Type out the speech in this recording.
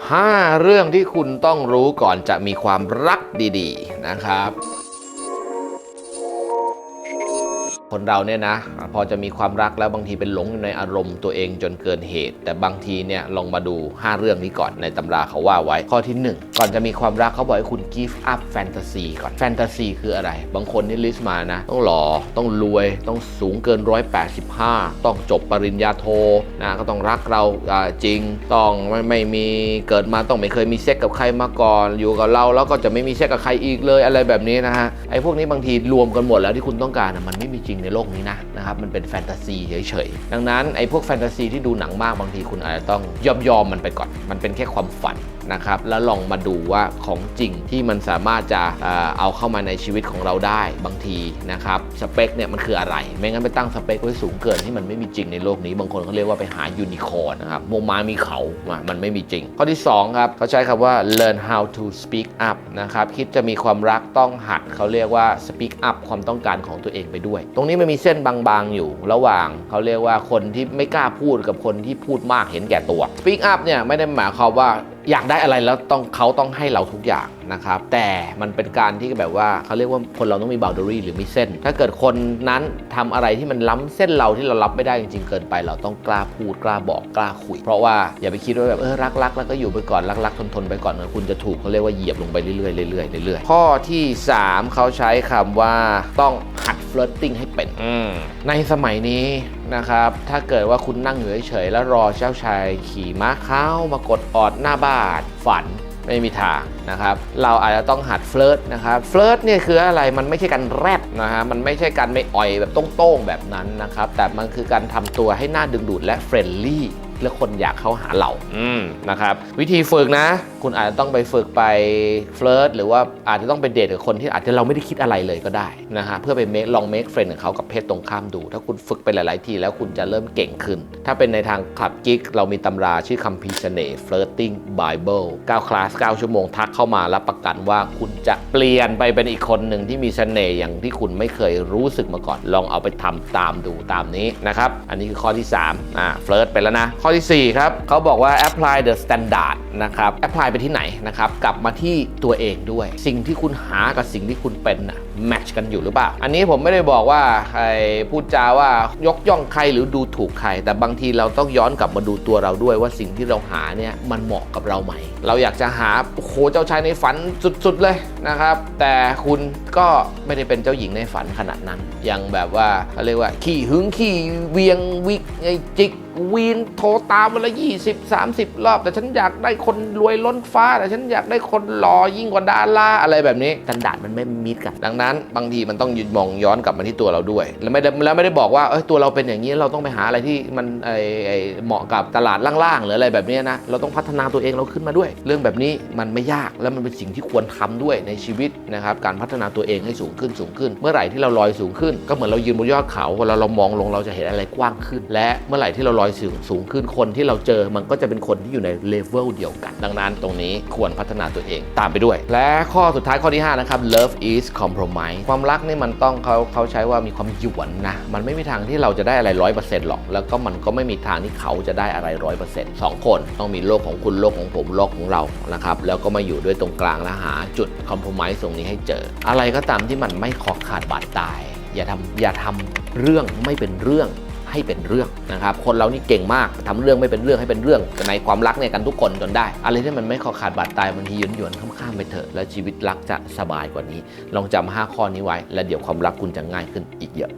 5 เรื่องที่คุณต้องรู้ก่อนจะมีความรักดี ๆ นะครับ คนเราเนี่ยนะพอจะมีความรักแล้วบางทีเป็นหลงอยู่ในอารมณ์ตัวเองจนเกินเหตุ แต่บางทีเนี่ยลองมาดู 5 เรื่องนี้ก่อนในตำราเขาว่าไว้ ข้อที่ 1 ก่อนจะมีความรักเขาบอกให้คุณ give up fantasy ก่อน fantasy คืออะไร บางคนนี่ลิสต์มานะ ต้องหล่อต้องรวยต้องสูงเกิน 185 ต้องจบปริญญาโทนะก็ต้องรักเราอ่าจริง ต้องไม่ไม่มีเกิดมาต้องไม่เคยมีเซ็กกับใครมาก่อน อยู่กับเราแล้วก็จะไม่มีเซ็กกับใครอีกเลยอะไรแบบนี้นะฮะไอ้พวกนี้บางทีรวมกันหมดแล้วที่คุณต้องการนะมันไม่มีจริงในโลกนี้นะนะครับมันเป็นแฟนตาซีเฉยๆดังนั้นไอ้พวกแฟนตาซีที่ดูหนังมากบางทีคุณอาจจะต้องยอมยอมมันไปก่อน มันเป็นแค่ความฝันนะครับ แล้วลองมาดูว่าของจริงที่มันสามารถจะเอาเข้ามาในชีวิตของเราได้บางทีนะครับสเปคเนี่ยมันคืออะไร ไม่งั้นไปตั้งสเปคไว้สูงเกินที่มันไม่มีจริงในโลกนี้บางคนเขาเรียกว่าไปหายูนิคอร์นะครับโมมามีเขามันไม่มีจริง ข้อที่สองครับเขาใช้คำว่า learn how to speak up นะครับคิดจะมีความรักต้องหัดเขาเรียกว่า speak up ความต้องการของตัวเองไปด้วย ตรงนี้มันมีเส้นบางๆอยู่ ระหว่างเขาเรียกว่าคนที่ไม่กล้าพูดกับคนที่พูดมากเห็นแก่ตัว speak up เนี่ยไม่ได้หมายความว่า อยากได้อะไรแล้วต้องเขาต้องให้เราทุกอย่างนะครับ แต่มันเป็นการที่แบบว่าเขาเรียกว่าคนเราต้องมี boundary หรือมีเส้น ถ้าเกิดคนนั้นทำอะไรที่มันล้ำเส้นเราที่เรารับไม่ได้จริงๆเกินไป เราต้องกล้าพูดกล้าบอกกล้าคุย เพราะว่าอย่าไปคิดว่าแบบเออรักรักแล้วก็อยู่ไปก่อนรักรักทนทนไปก่อนนะคุณจะถูกเขาเรียกว่าเหยียบลงไปเรื่อยๆเรื่อยๆเรื่อยๆข้อที่ 3เขาใช้คำว่าต้อง หัด flirting ให้เป็นอืมในสมัยนี้นะครับ ถ้าเกิดว่าคุณนั่งอยู่เฉยๆแล้วรอเจ้าชายขี่ม้าเข้ามากดออดหน้าบ้านฝันไม่มีทางนะครับ เราอาจจะต้องหัดเฟลิร์ตนะครับ เฟลิร์ตเนี่ยคืออะไร มันไม่ใช่การแรดนะฮะ มันไม่ใช่การไม่อ่อยแบบโต้งๆแบบนั้นนะครับ แต่มันคือการทำตัวให้น่าดึงดูดและเฟรนลี่ และคนอยากเข้าหาเราอืมนะครับวิธีฝึกนะ คุณอาจจะต้องไปฝึกไปเฟลิร์ตหรือว่าอาจจะต้องไปเดทกับคนที่อาจจะเราไม่ได้คิดอะไรเลยก็ได้นะฮะเพื่อไปเมคลองเมคเฟรนด์กับเขากับเพศตรงข้ามดู ถ้าคุณฝึกไปหลาย ๆ ทีแล้วคุณจะเริ่มเก่งขึ้น ถ้าเป็นในทางคลับกิ๊กเรามีตำราชื่อคัมภีร์เสน่ห์ flirting bible 9คลาส9ชั่วโมงทักเข้ามารับประกันว่าคุณจะเปลี่ยนไปเป็นอีกคนหนึ่งที่มีเสน่ห์อย่างที่คุณไม่เคยรู้สึกมาก่อนลองเอาไปทำตามดูตามนี้นะครับอันนี้คือข้อที่3อ่าเฟลิร์ตไปแล้วนะข้อทีสี่ 4 ครับเขาบอกว่า apply the standard นะครับ apply ไปที่ไหนนะครับ กลับมาที่ตัวเองด้วย สิ่งที่คุณหากับสิ่งที่คุณเป็นนะแมทช์กันอยู่หรือเปล่า อันนี้ผมไม่ได้บอกว่าใครพูดจาว่ายกย่องใครหรือดูถูกใคร แต่บางทีเราต้องย้อนกลับมาดูตัวเราด้วยว่าสิ่งที่เราหาเนี่ยมันเหมาะกับเราไหม เราอยากจะหาโอ้โหเจ้าชายในฝันสุดๆเลยนะครับ แต่คุณก็ไม่ได้เป็นเจ้าหญิงในฝันขนาดนั้น ยังแบบว่าเขาเรียกว่า ขี่หึงขี่เวียงวิกไอจิกวีนโทรตามวันละ20 30รอบ แต่ฉันอยากได้คนรวยล้นฟ้า แต่ฉันอยากได้คนหล่อยิ่งกว่าดาราอะไรแบบนี้กันดาดมันไม่มิดกันดังนั้นบางทีมันต้องมองย้อนกลับมาที่ตัวเราด้วย แล้วไม่ได้แล้วไม่ได้บอกว่าเอ้ยตัวเราเป็นอย่างนี้เราต้องไปหาอะไรที่มันไอไอเหมาะกับตลาดล่างๆหรืออะไรแบบนี้นะเราต้องพัฒนาตัวเองเราขึ้นมาด้วย เรื่องแบบนี้มันไม่ยากแล้วมันเป็นสิ่งที่ควรทำด้วยในชีวิตนะครับการพัฒนาตัวเองให้สูงขึ้นสูงขึ้น เมื่อไหร่ที่เราลอยสูงขึ้น ก็เหมือนเรายืนบนยอดเขาเวลาเรามองลงเราจะเห็นอะไรกว้างขึ้น และเมื่อไหร่ที่เราลอยสูงสูงขึ้นคนที่เราเจอมันก็จะเป็นคนที่อยู่ในเลเวลเดียวกัน ดังนั้นตรงนี้ควรพัฒนาตัวเองตามไปด้วย และข้อสุดท้ายข้อที่5นะครับ love is compromise ความรักนี่มันต้องเขาเขาใช้ว่ามีความหยวนนะ มันไม่มีทางที่เราจะได้อะไรร้อยเปอร์เซ็นต์หรอก แล้วก็มันก็ไม่มีทางที่เขาจะได้อะไรร้อยเปอร์เซ็นต์สองคนต้องมีโลกของคุณโลกของผมโลกของเรานะครับแล้วก็มาอยู่ด้วยตรงกลางและหาจุดคอมโพมไมซ์ตรงนี้ให้เจอ อะไรก็ตามที่มันไม่ขอขาดบาดตาย อย่าทำอย่าทำเรื่องไม่เป็นเรื่อง ให้เป็นเรื่องนะครับคนเรานี่เก่งมากทำเรื่องไม่เป็นเรื่องให้เป็นเรื่องในความรักเนี่ยกันทุกคนจนได้ อะไรที่มันไม่ขอขาดบาดตายบางทีหยวนหยวนข้ามๆไปเถอะแล้วชีวิตรักจะสบายกว่านี้ ลองจำห้าข้อนี้ไว้ แล้วเดี๋ยวความรักคุณจะง่ายขึ้นอีกเยอะ